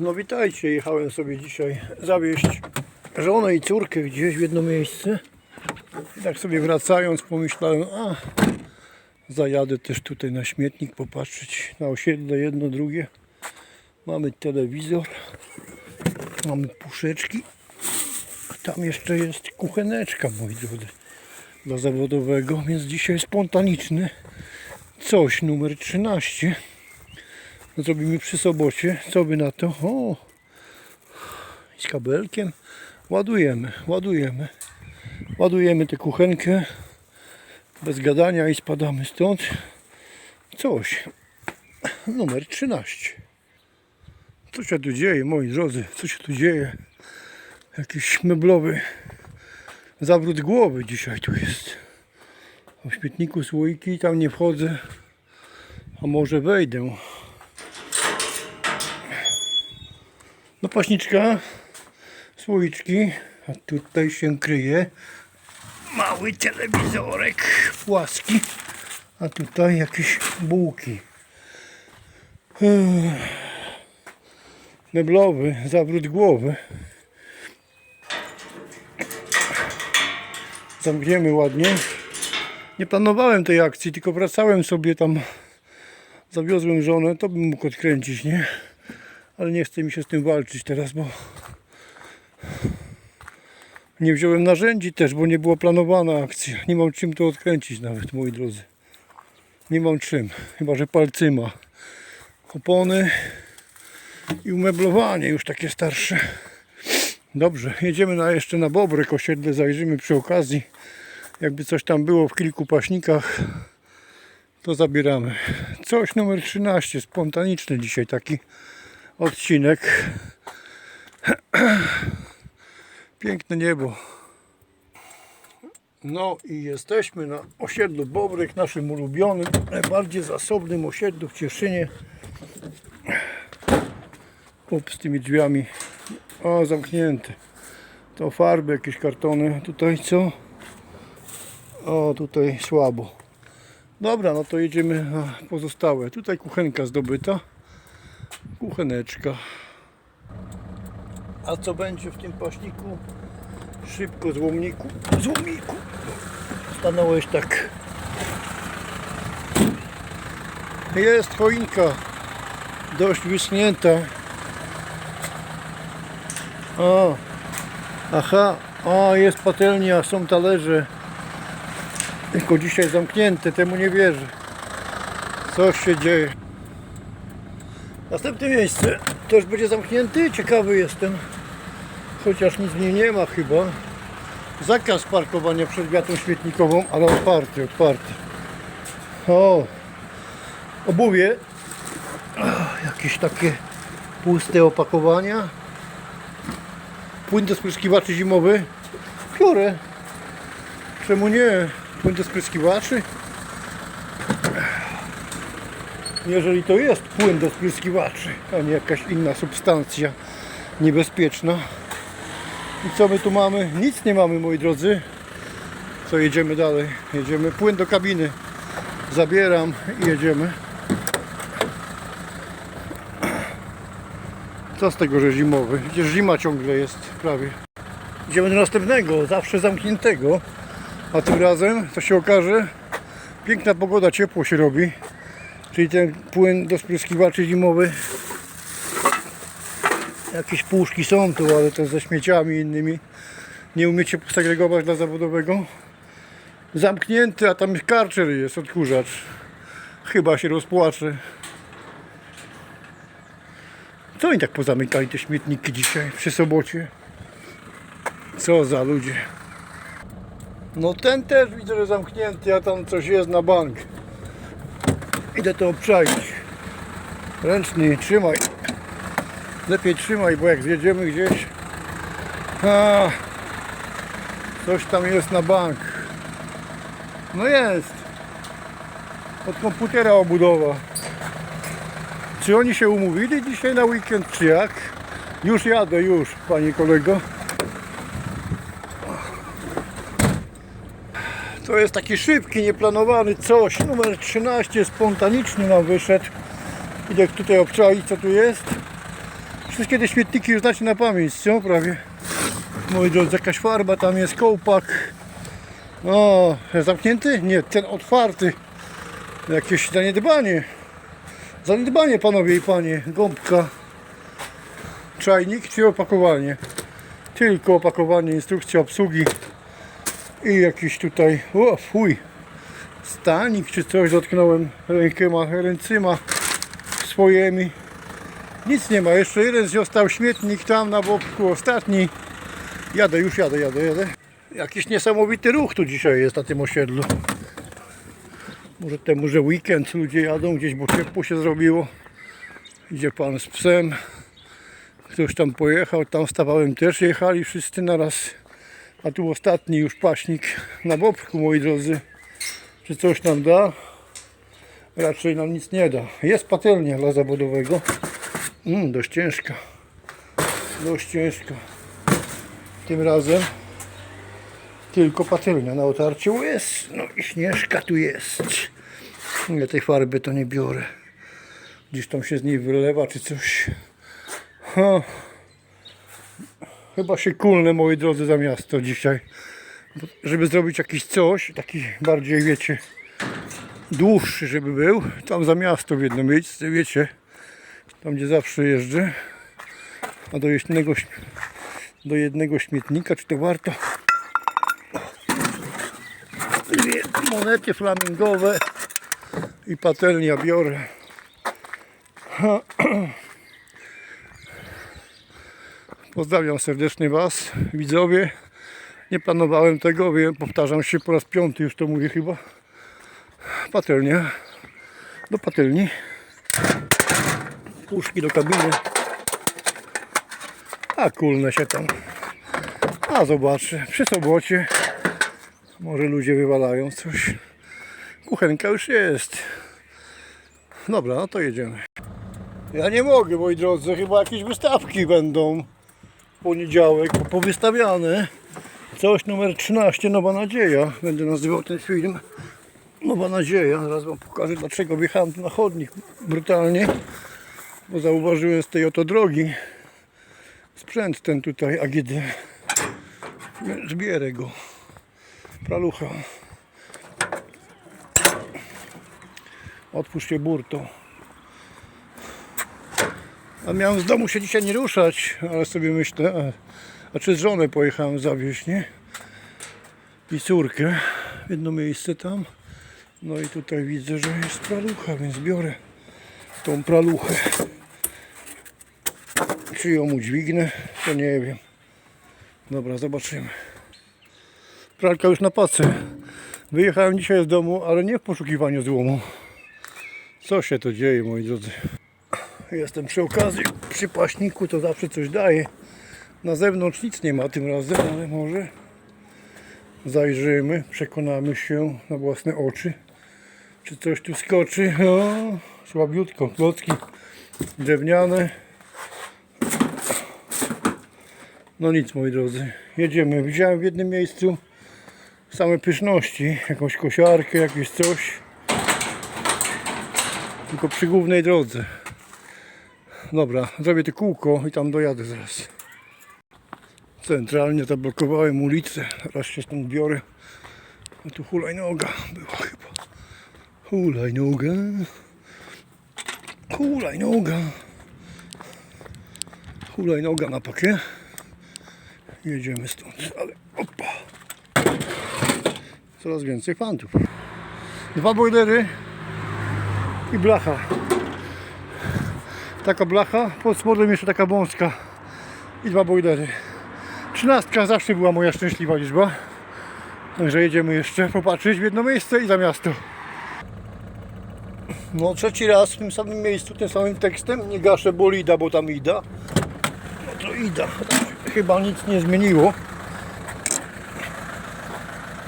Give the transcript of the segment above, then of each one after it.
No witajcie, jechałem sobie dzisiaj zawieźć żonę i córkę gdzieś w jedno miejsce. I tak sobie wracając pomyślałem, a zajadę też tutaj na śmietnik popatrzeć na osiedle jedno, drugie. Mamy telewizor, mamy puszeczki, tam jeszcze jest kucheneczka, moi drodzy, dla zawodowego, więc dzisiaj spontaniczny coś numer 13 zrobimy przy sobocie. Co by na to? O! Z kabelkiem. Ładujemy, ładujemy. Ładujemy tę kuchenkę bez gadania i spadamy stąd. Coś. Numer 13. Co się tu dzieje, moi drodzy? Co się tu dzieje? Jakiś meblowy zawrót głowy dzisiaj tu jest. W śmietniku słoiki, tam nie wchodzę. A może wejdę. No paśniczka, słoiczki, a tutaj się kryje mały telewizorek płaski, a tutaj jakieś bułki. Ech. Meblowy, zawrót głowy. Zamkniemy ładnie. Nie planowałem tej akcji, tylko wracałem sobie tam, zawiozłem żonę, to bym mógł odkręcić, nie? Ale nie chce mi się z tym walczyć teraz, bo nie wziąłem narzędzi też, bo nie była planowana akcja. Nie mam czym to odkręcić nawet, moi drodzy. Nie mam czym, chyba że palcyma. Opony i umeblowanie już takie starsze. Dobrze, jedziemy na, jeszcze na Bobrek osiedle, zajrzymy przy okazji. Jakby coś tam było w kilku paśnikach, to zabieramy. Coś numer 13, spontaniczny dzisiaj taki odcinek. Piękne niebo. No i jesteśmy na osiedlu Bobryk, naszym ulubionym, najbardziej zasobnym osiedlu w Cieszynie. Up z tymi drzwiami. O, zamknięte. To farby, jakieś kartony. Tutaj co? O, tutaj słabo. Dobra, no to jedziemy na pozostałe. Tutaj kuchenka zdobyta kucheneczka. A co będzie w tym paśniku? Szybko złomniku. Złomniku. Stanąłeś tak. Jest choinka. Dość wyschnięta. O. Aha. O, jest patelnia, są talerze. Tylko dzisiaj zamknięte, temu nie wierzę. Coś się dzieje. Następne miejsce też będzie zamknięty. Ciekawy jestem. Chociaż nic w nim nie ma chyba. Zakaz parkowania przed wiatą śmietnikową, ale otwarty, otwarty. O! Obuwie. Jakieś takie puste opakowania. Płyn do spryskiwaczy zimowy. Biorę. Czemu nie? Płyn do spryskiwaczy. Jeżeli to jest płyn do spryskiwaczy, a nie jakaś inna substancja niebezpieczna. I co my tu mamy? Nic nie mamy, moi drodzy. Co jedziemy dalej? Jedziemy płyn do kabiny. Zabieram i jedziemy. Co z tego, że zimowy? Przecież zima ciągle jest prawie. Idziemy do następnego, zawsze zamkniętego. A tym razem, to się okaże, piękna pogoda, ciepło się robi. Czyli ten płyn do spryskiwaczy zimowy. Jakieś puszki są tu, ale to ze śmieciami innymi. Nie umiecie posegregować dla zawodowego. Zamknięty, a tam karczer jest, odkurzacz. Chyba się rozpłacze. Co oni tak pozamykali te śmietniki dzisiaj, przy sobocie? Co za ludzie. No ten też widzę, że zamknięty, a tam coś jest na bank. Idę to obczaić. Ręczny, trzymaj. Lepiej trzymaj, bo jak zjedziemy gdzieś, a, coś tam jest na bank. No jest. Od komputera obudowa. Czy oni się umówili dzisiaj na weekend, czy jak? Już jadę, już, panie kolego. To jest taki szybki, nieplanowany coś. Numer 13 spontaniczny nam wyszedł. Idę tutaj obczaić co tu jest. Wszystkie te śmietniki już znacie na pamięć, co? Prawie. Moi drodzy, jakaś farba, tam jest kołpak. O, zamknięty? Nie, ten otwarty. Jakieś zaniedbanie. Zaniedbanie, panowie i panie. Gąbka. Czajnik czy opakowanie? Tylko opakowanie, instrukcja obsługi. I jakiś tutaj, o fuj, stanik czy coś dotknąłem rękoma, ręcyma swoimi. Nic nie ma, jeszcze jeden został śmietnik tam na boku, ostatni. Jadę, już jadę, jadę, jadę. Jakiś niesamowity ruch tu dzisiaj jest na tym osiedlu. Może temu, że weekend ludzie jadą gdzieś, bo ciepło się zrobiło. Idzie pan z psem. Ktoś tam pojechał, tam stawałem też jechali wszyscy naraz. A tu ostatni już paśnik na bobku, moi drodzy. Czy coś nam da? Raczej nam nic nie da. Jest patelnia dla zawodowego. Mm, dość ciężka. Dość ciężka. Tym razem tylko patelnia na otarciu jest. No i śnieżka tu jest. Ja tej farby to nie biorę. Gdzieś tam się z niej wylewa czy coś. Ha. Chyba się kulnę, moi drodzy, za miasto dzisiaj. Żeby zrobić jakiś coś, taki bardziej, wiecie, dłuższy, żeby był. Tam za miasto w jedno miejsce, wiecie. Tam, gdzie zawsze jeżdżę. A do jednego, do jednego śmietnika, czy to warto? Dwie monety flamingowe i patelnia biorę. Pozdrawiam serdecznie Was, widzowie. Nie planowałem tego, wiem, powtarzam się po raz piąty, już to mówię chyba. Patelnia do patelni. Puszki do kabiny. A kulnę się tam. A zobaczę, przy sobocie może ludzie wywalają coś. Kuchenka już jest. Dobra, no to jedziemy. Ja nie mogę, moi drodzy, chyba jakieś wystawki będą poniedziałek powystawiane. Coś numer 13, Nowa Nadzieja. Będę nazywał ten film Nowa Nadzieja. Zaraz Wam pokażę, dlaczego wjechałem na chodnik brutalnie. Bo zauważyłem z tej oto drogi sprzęt ten tutaj AGD. Zbierę go. Pralucha. Otwórz burto. A miałem z domu się dzisiaj nie ruszać, ale sobie myślę, a, a czy z żoną pojechałem zawieźć, nie? I córkę w jedno miejsce tam. No i tutaj widzę, że jest pralucha, więc biorę tą praluchę. Czy ją udźwignę, to nie wiem. Dobra, zobaczymy. Pralka już na pace. Wyjechałem dzisiaj z domu, ale nie w poszukiwaniu złomu. Co się to dzieje, moi drodzy? Jestem przy okazji, przy paśniku to zawsze coś daje. Na zewnątrz nic nie ma tym razem, ale może zajrzymy, przekonamy się na własne oczy, czy coś tu skoczy. O, słabiutko, klocki drewniane. No nic, moi drodzy, jedziemy. Widziałem w jednym miejscu same pyszności, jakąś kosiarkę, jakieś coś. Tylko przy głównej drodze. Dobra, zrobię to kółko i tam dojadę zaraz. Centralnie zablokowałem ulicę. Teraz się stąd biorę. A tu hulajnoga była chyba. Hulajnoga. Hulajnoga. Hulajnoga na pakie. Jedziemy stąd, ale opa. Coraz więcej fantów. Dwa bojlery i blacha. Taka blacha, pod spodem jeszcze taka wąska i dwa bojlery. Trzynastka zawsze była moja szczęśliwa liczba. Także jedziemy jeszcze popatrzeć w jedno miejsce i za miasto. No trzeci raz w tym samym miejscu, tym samym tekstem. Nie gaszę bolida, bo tam ida. No to ida. Chyba nic nie zmieniło.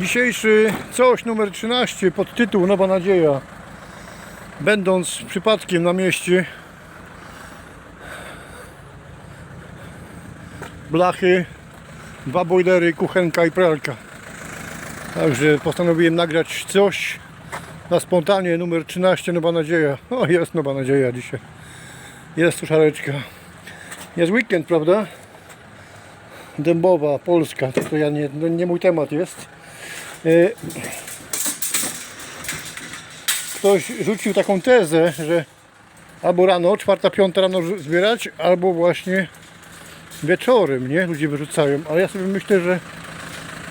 Dzisiejszy coś numer 13 pod tytuł Nowa Nadzieja. Będąc przypadkiem na mieście blachy, dwa bojlery, kuchenka i pralka. Także postanowiłem nagrać coś na spontanie numer 13 Nowa Nadzieja. O jest Nowa Nadzieja dzisiaj. Jest tu szareczka. Jest weekend, prawda? Dębowa, Polska, to, to ja nie, no nie mój temat jest. E, Ktoś rzucił taką tezę, że albo rano, czwarta, piąta rano zbierać, albo właśnie wieczorem, nie? Ludzie wyrzucają, ale ja sobie myślę, że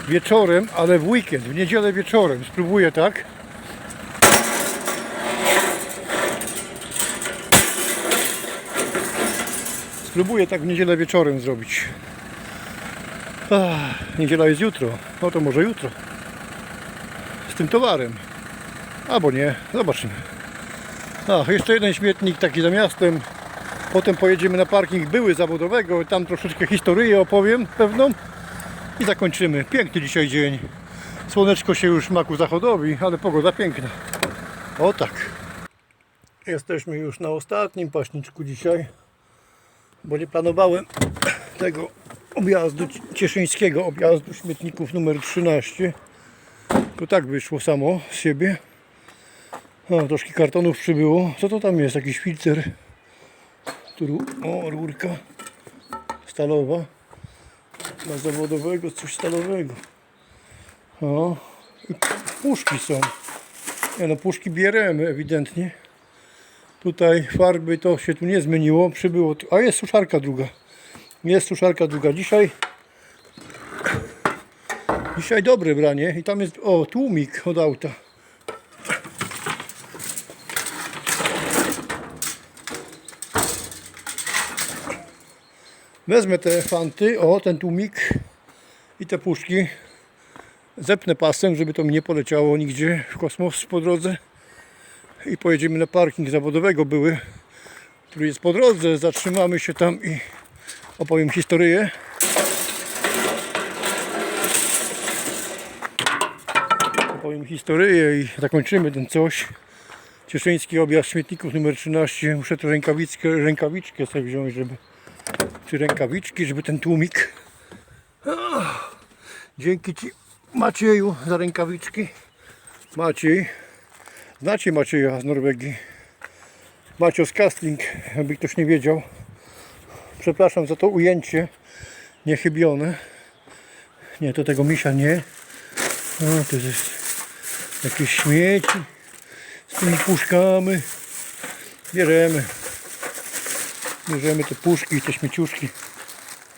wieczorem, ale w weekend, w niedzielę wieczorem. Spróbuję tak. Spróbuję tak w niedzielę wieczorem zrobić. Ach, niedziela jest jutro. No to może jutro. Z tym towarem. Albo nie. Zobaczymy. Ach, jeszcze jeden śmietnik taki za miastem. Potem pojedziemy na parking były zawodowego. Tam troszeczkę historię opowiem pewną. I zakończymy. Piękny dzisiaj dzień. Słoneczko się już ma ku zachodowi, ale pogoda piękna. O tak. Jesteśmy już na ostatnim paśniczku dzisiaj, bo nie planowałem tego objazdu cieszyńskiego, objazdu śmietników numer 13. To tak wyszło samo z siebie. O, troszkę kartonów przybyło. Co to tam jest? Jakiś filtr. O, rurka stalowa. Na zawodowego coś stalowego. O, i puszki są. Nie no, puszki bierzemy ewidentnie. Tutaj farby to się tu nie zmieniło, przybyło. A jest suszarka druga. Jest suszarka druga. Dzisiaj Dzisiaj dobre branie i tam jest o tłumik od auta. Wezmę te fanty, o ten tłumik i te puszki. Zepnę pasem, żeby to mi nie poleciało nigdzie w kosmos po drodze. I pojedziemy na parking zawodowego były, który jest po drodze. Zatrzymamy się tam i opowiem historię. Opowiem historię i zakończymy ten coś. Cieszyński objazd śmietników numer 13. Muszę tę rękawiczkę, rękawiczkę sobie wziąć, żeby czy rękawiczki, żeby ten tłumik. Dzięki Ci Macieju za rękawiczki. Maciej. Znacie Macieja z Norwegii. Macio z Castling, jakby ktoś nie wiedział. Przepraszam za to ujęcie niechybione. Nie, to tego misia nie. No, to jest jakieś śmieci z tymi puszkami. Bierzemy. Bierzemy te puszki i te śmieciuszki.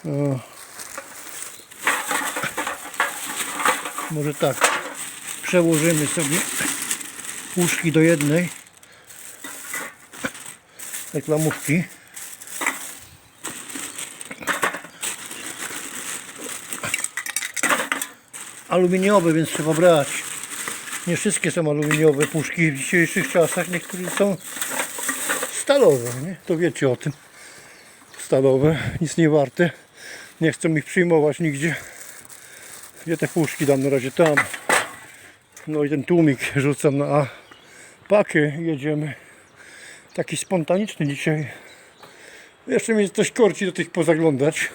O. Może tak. Przełożymy sobie puszki do jednej. Reklamówki. Aluminiowe, więc trzeba brać. Nie wszystkie są aluminiowe puszki w dzisiejszych czasach. Niektóre są stalowe, nie? To wiecie o tym. Stalowe, nic nie warte. Nie chcą ich przyjmować nigdzie. Gdzie te puszki dam na razie tam. No i ten tłumik rzucam na A. jedziemy. Taki spontaniczny dzisiaj. Jeszcze mnie coś korci do tych pozaglądać.